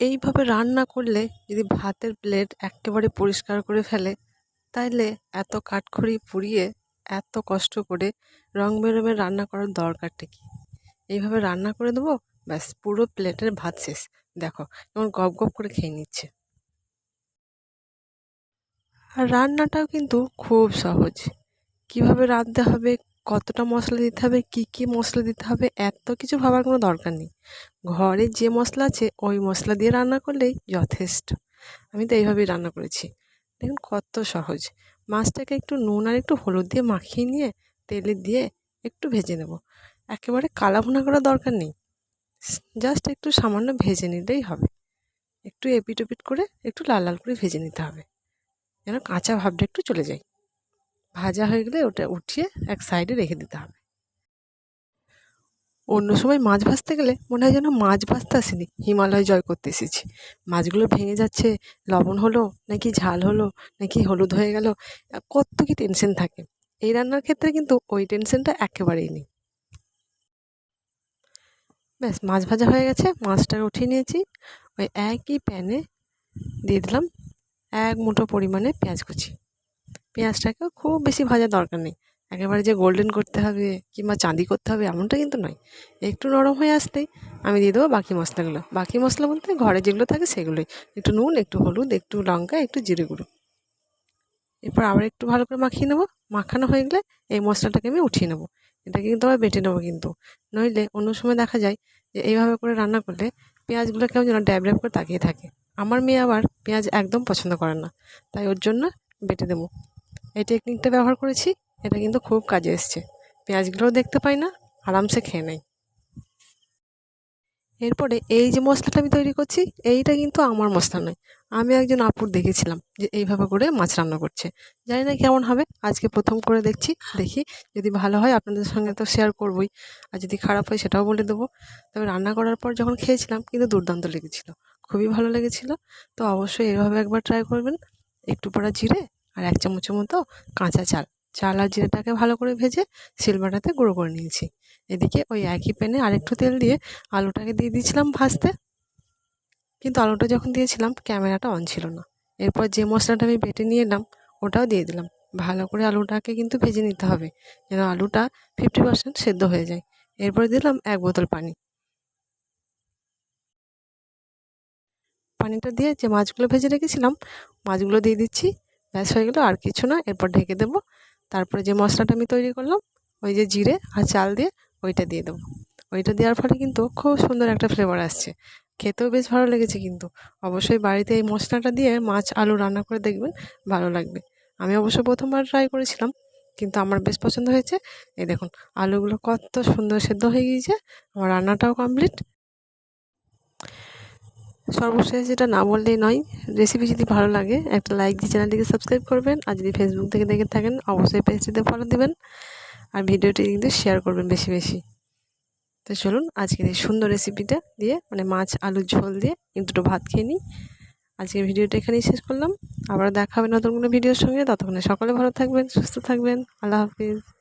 এইভাবে রান্না করলে যদি ভাতের প্লেট একেবারে পরিষ্কার করে ফেলে, তাইলে এত কাঠখড়ি পুড়িয়ে এত কষ্ট করে রং বেরঙের রান্না করার দরকারটা কী? এইভাবে রান্না করে দেবো, ব্যাস, পুরো প্লেটের ভাত শেষ। দেখো, কেমন গপ গপ করে খেয়ে নিচ্ছে। আর রান্নাটাও কিন্তু খুব সহজ। কীভাবে রাঁধতে হবে কতটা মশলা দিতে হবে, কী কী মশলা দিতে হবে, এত কিছু ভাবার কোনো দরকার নেই। ঘরে যে মশলা আছে, ওই মশলা দিয়ে রান্না করলেই যথেষ্ট। আমি তো এইভাবেই রান্না করেছি। দেখুন কত সহজ। মাছটাকে একটু নুন আর একটু হলুদ দিয়ে মাখিয়ে নিয়ে, তেলে দিয়ে একটু ভেজে নেব। একেবারে কালা ভুনা করার দরকার নেই। জাস্ট একটু সামান্য ভেজে নিলেই হবে। একটু এপিট ওপিট করে একটু লাল লাল করে ভেজে নিতে হবে। যেন কাঁচা ভাবটা একটু চলে যায়। ভাজা হয়ে গেলে ওটা উঠিয়ে এক সাইডে রেখে দিতে হবে। অন্য সময় মাছ ভাজতে গেলে মনে হয় যেন মাছ ভাজতে আসিনি, হিমালয় জয় করতে এসেছি। মাছগুলো ভেঙে যাচ্ছে, লবণ হলো, নাকি ঝাল হলো, নাকি হলুদ হয়ে গেল, কত কি টেনশন থাকে। এই রান্নার ক্ষেত্রে কিন্তু ওই টেনশনটা একেবারেই নেই। ব্যাস, মাছ ভাজা হয়ে গেছে, মাছটা উঠিয়ে নিয়েছি। ওই একই প্যানে দিয়ে দিলাম এক মুঠো পরিমাণে পেঁয়াজ কুচি। পেঁয়াজটাকেও খুব বেশি ভাজার দরকার নেই। একেবারে যে গোল্ডেন করতে হবে কিংবা চাঁদি করতে হবে এমনটা কিন্তু নয়। একটু নরম হয়ে আসতেই আমি দিয়ে দেবো বাকি মশলাগুলো। বাকি মশলা বলতে ঘরে যেগুলো থাকে সেগুলোই। একটু নুন, একটু হলুদ, একটু লঙ্কা, একটু জিরে গুঁড়ো। এরপর আবার একটু ভালো করে মাখিয়ে নেব। মাখানো হয়ে গেলে এই মশলাটাকে আমি উঠিয়ে নেব। এটাকে কিন্তু আবার বেটে নেব কিন্তু। নইলে অন্য সময় দেখা যায় যে এইভাবে করে রান্না করলে পেঁয়াজগুলো কেমন যেন ড্যাব ড্যাব করে তাকিয়ে থাকে। আমার মেয়ে আবার পেঁয়াজ একদম পছন্দ করে না। তাই ওর জন্য বেটে দেবো। এই টেকনিকটা ব্যবহার করেছি, এটা কিন্তু খুব কাজে এসছে। পেঁয়াজগুলোও দেখতে পাই না, আরামসে খেয়ে নেয় এরপরে এই যে মশলাটা আমি তৈরি করছি, এইটা কিন্তু আমার মশলা নয়। আমি একজন আপুর দেখেছিলাম যে এইভাবে করে মাছ রান্না করছে। জানি না কেমন হবে, আজকে প্রথম করে দেখছি, দেখি যদি ভালো হয় আপনাদের সঙ্গে তো শেয়ার করবই। আর যদি খারাপ হয় সেটাও বলে দেবো। তবে রান্না করার পর যখন খেয়েছিলাম, কিন্তু দুর্দান্ত লেগেছিলো। খুবই ভালো লেগেছিলো। তো অবশ্যই এভাবে একবার ট্রাই করবেন। একটু পড়া জিরে আর এক চামচের মতো কাঁচা চাল। চাল আর জিরেটাকে ভালো করে ভেজে শিলবাটাতে গুঁড়ো করে নিয়েছি। এদিকে ওই একই প্যানে আরেকটু তেল দিয়ে আলুটাকে দিয়ে দিয়েছিলাম ভাজতে। কিন্তু আলুটা যখন দিয়েছিলাম, ক্যামেরাটা অন ছিল না। এরপর যে মশলাটা আমি বেটে নিয়ে এলাম, ওটাও দিয়ে দিলাম। ভালো করে আলুটাকে কিন্তু ভেজে নিতে হবে, যেন আলুটা ফিফটি পার্সেন্ট সেদ্ধ হয়ে যায়। এরপর দিলাম এক বোতল পানি। পানিটা দিয়ে যে মাছগুলো ভেজে রেখেছিলাম, মাছগুলো দিয়ে দিচ্ছি। ব্যাস হয়ে গেলো, আর কিছু না। এরপর ঢেকে দেবো। তারপরে যে মশলাটা আমি তৈরি করলাম, ওই যে জিরে আর চাল দিয়ে ওইটা দিয়ে দেবো। ওইটা দেওয়ার ফলে কিন্তু খুব সুন্দর একটা ফ্লেভার আসছে। খেতেও বেশ ভালো লেগেছে কিন্তু। অবশ্যই বাড়িতে এই মশলাটা দিয়ে মাছ, আলু রান্না করে দেখবেন, ভালো লাগবে। আমি অবশ্য প্রথমবার ট্রাই করেছিলাম, কিন্তু আমার বেশ পছন্দ হয়েছে। এই দেখুন, আলুগুলো কত সুন্দর সেদ্ধ হয়ে গিয়েছে। আমার রান্নাটাও কমপ্লিট সর্বশেষ যেটা না বললেই নয় রেসিপি যদি ভালো লাগে, একটা লাইক দিয়ে চ্যানেলটিকে সাবস্ক্রাইব করবেন, আর যদি ফেসবুক থেকে দেখে থাকেন, অবশ্যই পেজটিতে ফলো দেবেন, আর ভিডিওটি কিন্তু শেয়ার করবেন বেশি বেশি। তো চলুন, আজকের এই সুন্দর রেসিপিটা দিয়ে মানে মাছ, আলুর ঝোল দিয়ে দুটো ভাত খেয়ে নিই। আজকের ভিডিওটা এখানেই শেষ করলাম। আবার দেখা হবে নতুন কোনো ভিডিওর সঙ্গে। ততক্ষণে সকলে ভালো থাকবেন, সুস্থ থাকবেন। আল্লাহ হাফিজ।